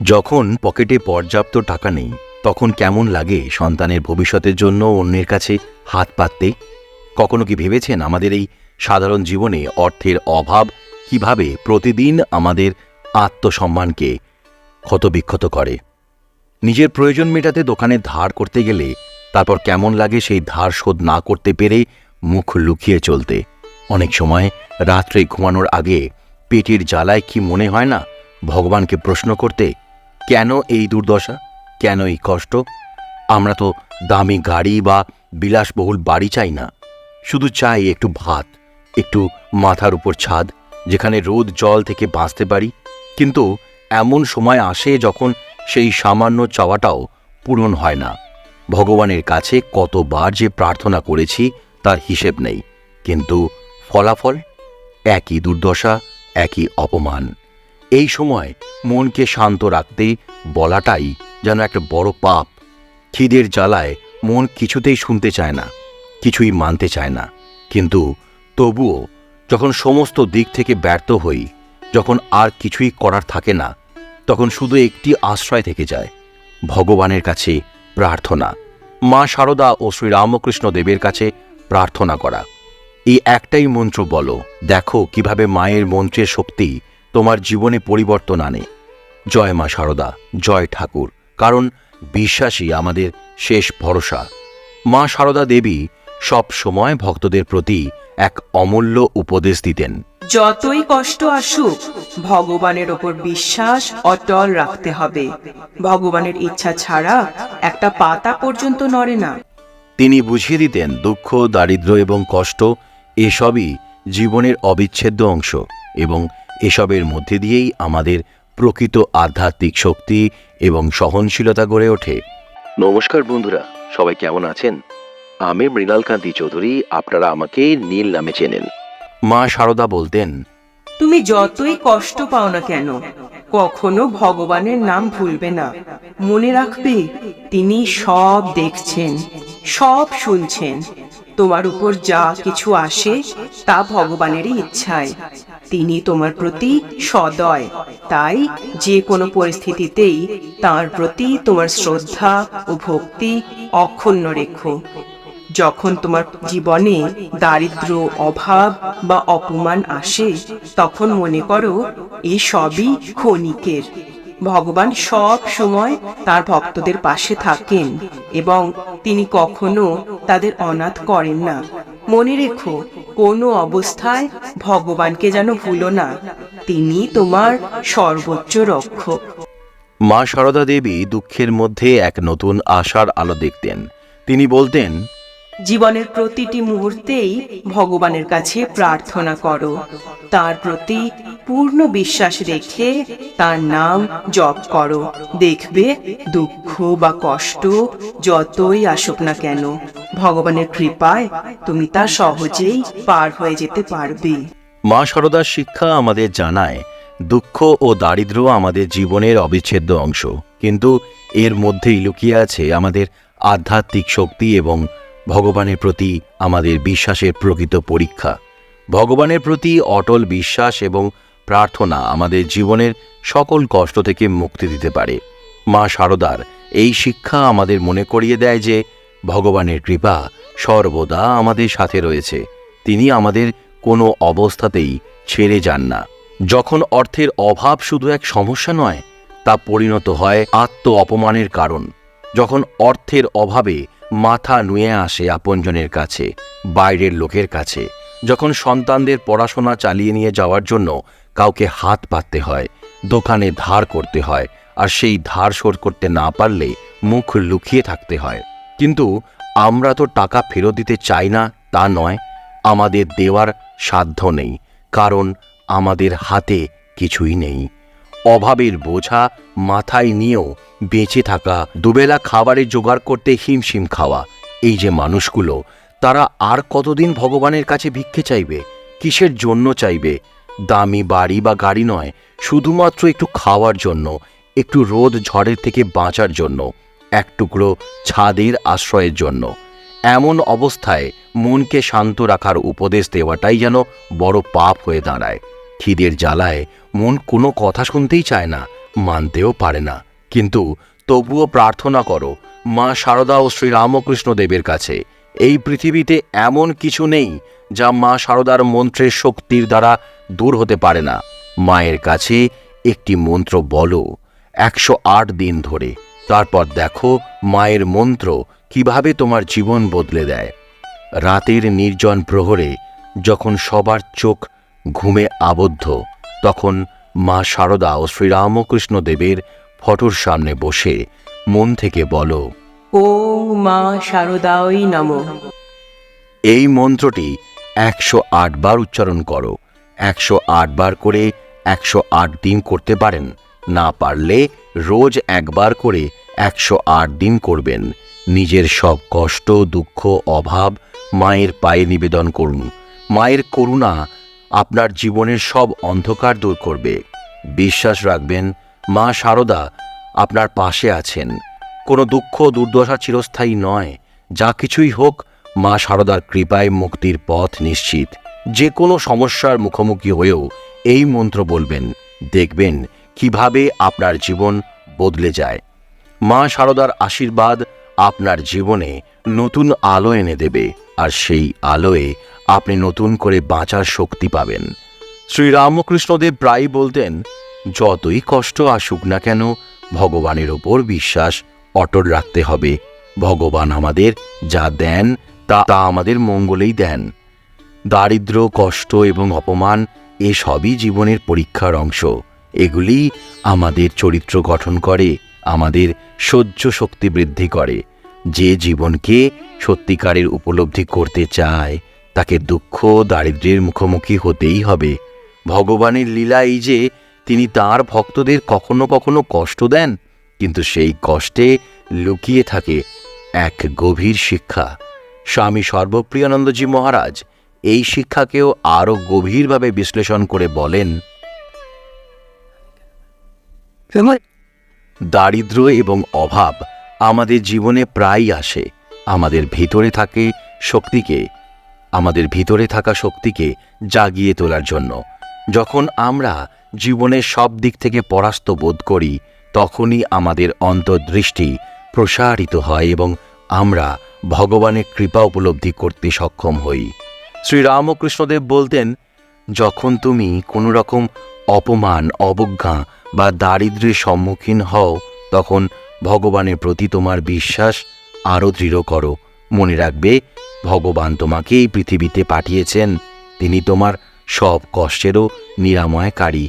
যখন পকেটে পর্যাপ্ত টাকা নেই, তখন কেমন লাগে সন্তানের ভবিষ্যতের জন্য অন্যের কাছে হাত পাততে? কখনো কি ভেবেছেন আমাদের এই সাধারণ জীবনে অর্থের অভাব কীভাবে প্রতিদিন আমাদের আত্মসম্মানকে ক্ষতবিক্ষত করে? নিজের প্রয়োজন মেটাতে দোকানে ধার করতে গেলে তারপর কেমন লাগে সেই ধার শোধ না করতে পেরে মুখ লুকিয়ে চলতে? অনেক সময় রাত্রে ঘুমানোর আগে পেটের জ্বালায় কি মনে হয় না ভগবানকে প্রশ্ন করতে কেন এই দুর্দশা? কেন এই কষ্ট? আমরা তো দামি গাড়ি বা বিলাসবহুল বাড়ি চাই না। শুধু চাই একটু ভাত, একটু মাথার উপর ছাদ, যেখানে রোদ জল থেকে বাঁচতে পারি। কিন্তু এমন সময় আসে যখন সেই সামান্য চাওয়াটাও পূরণ হয় না। ভগবানের কাছে কতবার যে প্রার্থনা করেছি, তার হিসেব নেই। কিন্তু ফলাফল? একই দুর্দশা, একই অপমান। এই সময় মনকে শান্ত রাখতে বলাটাই যেন একটা বড় পাপ। খিদের জ্বালায় মন কিছুতেই শুনতে চায় না, কিছুই মানতে চায় না। কিন্তু তবুও যখন সমস্ত দিক থেকে ব্যর্থ হই, যখন আর কিছুই করার থাকে না, তখন শুধু একটি আশ্রয় থেকে যায়, ভগবানের কাছে প্রার্থনা, মা শারদা ও শ্রীরামকৃষ্ণ দেবের কাছে প্রার্থনা করা। এই একটাই মন্ত্র বলো, দেখো কীভাবে মায়ের মন্ত্রের শক্তি তোমার জীবনে পরিবর্তন আনে। জয় মা শারদা জয় ঠাকুর কারণ বিশ্বাসই আমাদের শেষ ভরসা। মা শারদা দেবী সব সময় ভক্তদের প্রতি এক অমূল্য উপদেশ দিতেন। যতই কষ্ট আসুক ভগবানের ওপর বিশ্বাস অটল রাখতে হবে। ভগবানের ইচ্ছা ছাড়া একটা পাতা পর্যন্ত নড়ে না। তিনি বুঝিয়ে দিতেন দুঃখ দারিদ্র এবং কষ্ট এসবই জীবনের অবিচ্ছেদ্য অংশ এবং এসবের মধ্যে দিয়েই আমাদের প্রকৃত আধ্যাত্মিক শক্তি এবং সহনশীলতা গড়ে ওঠে। নমস্কার বন্ধুরা সবাই কেমন আছেন? আমি মৃণালকান্তি চৌধুরী আপনারা আমাকে নীল নামে চেনেন। মা সারদা বলতেন তুমি যতই কষ্ট পাও না কেন কখনো ভগবানের নাম ভুলবে না। মনে রাখবে তিনি সব দেখছেন সব শুনছেন। তোমার উপর যা কিছু আসে তা ভগবানেরই ইচ্ছায়। তিনি তোমার প্রতি সদয়। তাই যে কোনো পরিস্থিতিতেই তার প্রতি তোমার শ্রদ্ধা ও ভক্তি অক্ষুণ্ণ রেখো। যখন তোমার জীবনে দারিদ্র, অভাব বা অপমান আসে, তখন মনে করো এই সবই ক্ষণিকের। ভগবান সব সময় তার ভক্তদের পাশে থাকেন এবং তিনি কখনো তাদের অনাথ করেন না। মনে রেখো কোনো অবস্থায় ভগবানকে যেন ভুলো না। তিনি তোমার সর্বোচ্চ রক্ষক। মা সারদা দেবী দুঃখের মধ্যে এক নতুন আশার আলো দেখতেন। তিনি বলতেন জীবনের প্রতিটি মুহূর্তেই ভগবানের কাছে প্রার্থনা করো। তার প্রতি পূর্ণ বিশ্বাস রেখে তার নাম জপ করো। দেখবে দুঃখ বা কষ্ট যতই আসুক না কেন, ভগবানের কৃপায় তুমি তা সহজেই পার হয়ে যেতে পারবে। মা শারদার শিক্ষা আমাদের জানায়, দুঃখ ও দারিদ্র্য আমাদের জীবনের অবিচ্ছেদ্য অংশ। কিন্তু এর মধ্যেই লুকিয়ে আছে আমাদের আধ্যাত্মিক শক্তি এবং ভগবানের প্রতি আমাদের বিশ্বাসের প্রকৃত পরীক্ষা। ভগবানের প্রতি অটল বিশ্বাস এবং প্রার্থনা আমাদের জীবনের সকল কষ্ট থেকে মুক্তি দিতে পারে। মা শারদার এই শিক্ষা আমাদের মনে করিয়ে দেয় যে, ভগবানের কৃপা সর্বদা আমাদের সাথে রয়েছে। তিনি আমাদের কোনো অবস্থাতেই ছেড়ে যান না। যখন অর্থের অভাব শুধু এক সমস্যা নয়, তা পরিণত হয় আত্ম অপমানের কারণ। যখন অর্থের অভাবে মাথা নুয়ে আসে আপনজনের কাছে, বাইরের লোকের কাছে, যখন সন্তানদের পড়াশোনা চালিয়ে নিয়ে যাওয়ার জন্য কাউকে হাত পাততে হয়, দোকানে ধার করতে হয়, আর সেই ধার শোধ করতে না পারলে মুখ লুকিয়ে থাকতে হয়। কিন্তু আমরা তো টাকা ফেরত দিতে চাই না, তা নয়। আমাদের দেওয়ার সাধ্য নেই, কারণ আমাদের হাতে কিছুই নেই। অভাবের বোঝা মাথায় নিয়েও বেঁচে থাকা, দুবেলা খাবারের জোগাড় করতে হিমশিম খাওয়া, এই যে মানুষগুলো, তারা আর কতদিন ভগবানের কাছে ভিক্ষে চাইবে? কিসের জন্য চাইবে? দামি বাড়ি বা গাড়ি নয়, শুধুমাত্র একটু খাওয়ার জন্য, একটু রোদ ঝড়ের থেকে বাঁচার জন্য, এক টুকরো ছাদের আশ্রয়ের জন্য। এমন অবস্থায় মনকে শান্ত রাখার উপদেশ দেওয়াটাই যেন বড় পাপ হয়ে দাঁড়ায়। খিদের জ্বালায় মন কোনো কথা শুনতেই চায় না, মানতেও পারে না। কিন্তু তবুও প্রার্থনা করো, মা শারদা ও শ্রীরামকৃষ্ণ দেবের কাছে। এই পৃথিবীতে এমন কিছু নেই যা মা শারদার মন্ত্রের শক্তির দ্বারা দূর হতে পারে না। মায়ের কাছে একটি মন্ত্র বলো, একশো আট দিন ধরে। তারপর দেখো মায়ের মন্ত্র কীভাবে তোমার জীবন বদলে দেয়। রাতের নির্জন প্রহরে যখন সবার চোখ ঘুমে আবদ্ধ তখন মা শারদা ও শ্রীরামকৃষ্ণ দেবের ফটোর সামনে বসে মন থেকে বলো ও মা শারদাই নম। এই মন্ত্রটি একশো আট বার উচ্চারণ করো একশো বার করে একশো আট দিন করতে পারেন না পারলে রোজ একবার করে একশো আট দিন করবেন। নিজের সব কষ্ট দুঃখ অভাব মায়ের পায়ে নিবেদন করুন। মায়ের করুণা আপনার জীবনের সব অন্ধকার দূর করবে। বিশ্বাস রাখবেন, মা শারদা আপনার পাশে আছেন। কোনো দুঃখ দুর্দশা চিরস্থায়ী নয়। যা কিছুই হোক, মা শারদার কৃপায় মুক্তির পথ নিশ্চিত। যে কোনো সমস্যার মুখোমুখি হয়েও এই মন্ত্র বলবেন। দেখবেন কীভাবে আপনার জীবন বদলে যায়। মা শারদার আশীর্বাদ আপনার জীবনে নতুন আলো এনে দেবে, আর সেই আলোয় আপনি নতুন করে বাঁচার শক্তি পাবেন। শ্রীরামকৃষ্ণদেব প্রায়ই বলতেন, যতই কষ্ট আসুক না কেন, ভগবানের ওপর বিশ্বাস অটল রাখতে হবে। ভগবান আমাদের যা দেন, তা তা আমাদের মঙ্গলেই দেন। দারিদ্র, কষ্ট এবং অপমান, এ সবই জীবনের পরীক্ষার অংশ। এগুলি আমাদের চরিত্র গঠন করে, আমাদের সহ্য শক্তি বৃদ্ধি করে। যে জীবনকে সত্যিকারের উপলব্ধি করতে চায় তাকে দুঃখ দারিদ্র্যের মুখোমুখি হতেই হবে। ভগবানের লীলা এই যে তিনি তার ভক্তদের কখনো কখনো কষ্ট দেন কিন্তু সেই কষ্টে লুকিয়ে থাকে এক গভীর শিক্ষা। স্বামী সর্বপ্রিয়ানন্দজি মহারাজ এই শিক্ষাকেও আরও গভীরভাবে বিশ্লেষণ করে বলেন দারিদ্র এবং অভাব আমাদের জীবনে প্রায়ই আসে আমাদের ভিতরে থাকে শক্তিকে। আমাদের ভিতরে থাকা শক্তিকে জাগিয়ে তোলার জন্য। যখন আমরা জীবনের সব দিক থেকে পরাস্ত বোধ করি, তখনই আমাদের অন্তর্দৃষ্টি প্রসারিত হয় এবং আমরা ভগবানের কৃপা উপলব্ধি করতে সক্ষম হই। শ্রীরামকৃষ্ণদেব বলতেন, যখন তুমি কোনো রকম অপমান, অবজ্ঞা বা দারিদ্র্যের সম্মুখীন হও, তখন ভগবানের প্রতি তোমার বিশ্বাস আরও দৃঢ় করো। মনে রাখবে, ভগবান তোমাকে এই পৃথিবীতে পাঠিয়েছেন। তিনি তোমার সব কষ্টেরও নিরাময়কারী।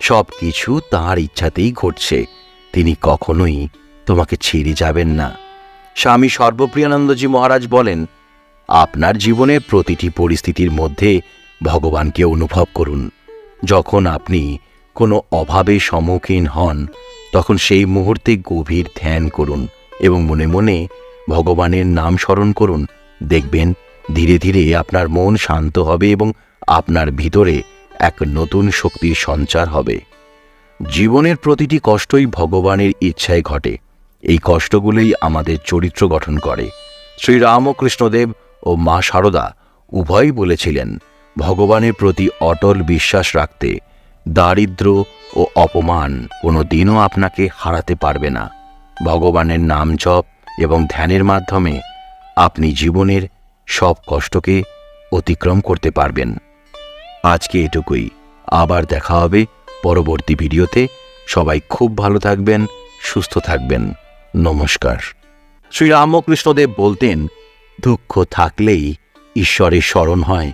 সব কিছু তাঁর ইচ্ছাতেই ঘটছে। তিনি কখনোই তোমাকে ছেড়ে যাবেন না। স্বামী সর্বপ্রিয়ানন্দজি মহারাজ বলেন, আপনার জীবনের প্রতিটি পরিস্থিতির মধ্যে ভগবানকে অনুভব করুন। যখন আপনি কোনো অভাবে সম্মুখীন হন, তখন সেই মুহূর্তে গভীর ধ্যান করুন এবং মনে মনে ভগবানের নাম স্মরণ করুন। দেখবেন, ধীরে ধীরে আপনার মন শান্ত হবে এবং আপনার ভিতরে এক নতুন শক্তির সঞ্চার হবে। জীবনের প্রতিটি কষ্টই ভগবানের ইচ্ছায় ঘটে। এই কষ্টগুলোই আমাদের চরিত্র গঠন করে। শ্রীরামকৃষ্ণদেব ও মা শারদা উভয়ই বলেছিলেন, ভগবানের প্রতি অটল বিশ্বাস রাখতে দারিদ্র ও অপমান কোনো দিনও আপনাকে হারাতে পারবে না। ভগবানের নাম জপ এবং ধ্যানের মাধ্যমে আপনি জীবনের সব কষ্টকে অতিক্রম করতে পারবেন। আজকে এটুকুই। আবার দেখা হবে পরবর্তী ভিডিওতে। সবাই খুব ভালো থাকবেন, সুস্থ থাকবেন। নমস্কার। শ্রী রামকৃষ্ণদেব বলতেন, দুঃখ থাকলেই ঈশ্বরের স্মরণ হয়।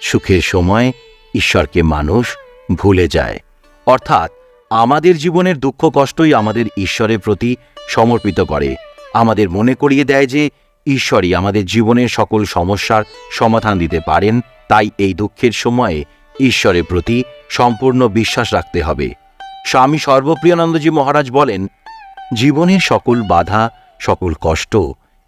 সুখের সময় ঈশ্বরকে মানুষ ভুলে যায়। অর্থাৎ আমাদের জীবনের দুঃখ কষ্টই আমাদের ঈশ্বরের প্রতি সমর্পিত করে। আমাদের মনে করিয়ে দেয় যে ঈশ্বরই আমাদের জীবনের সকল সমস্যার সমাধান দিতে পারেন, তাই এই দুঃখের সময়ে ঈশ্বরের প্রতি সম্পূর্ণ বিশ্বাস রাখতে হবে। স্বামী সর্বপ্রিয়ানন্দজি মহারাজ বলেন, জীবনের সকল বাধা, সকল কষ্ট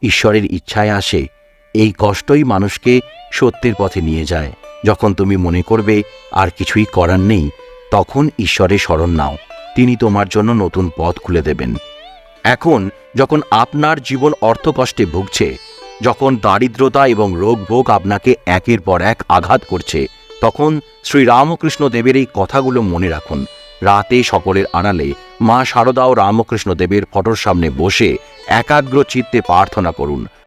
ঈশ্বরের ইচ্ছায় আসে। এই কষ্টই মানুষকে সত্যের পথে নিয়ে যায়। যখন তুমি মনে করবে আর কিছুই করার নেই, তখন ঈশ্বরের স্মরণ নাও। তিনি তোমার জন্য নতুন পথ খুলে দেবেন। এখন যখন আপনার জীবন অর্থকষ্টে ভুগছে, যখন দারিদ্রতা এবং রোগ ভোগ আপনাকে একের পর এক আঘাত করছে, তখন শ্রী রামকৃষ্ণ দেবের এই কথাগুলো মনে রাখুন। রাতে সকলের আড়ালে মা শারদা ও রামকৃষ্ণ দেবের ফটোর সামনে বসে একাগ্র চিত্তে প্রার্থনা করুন।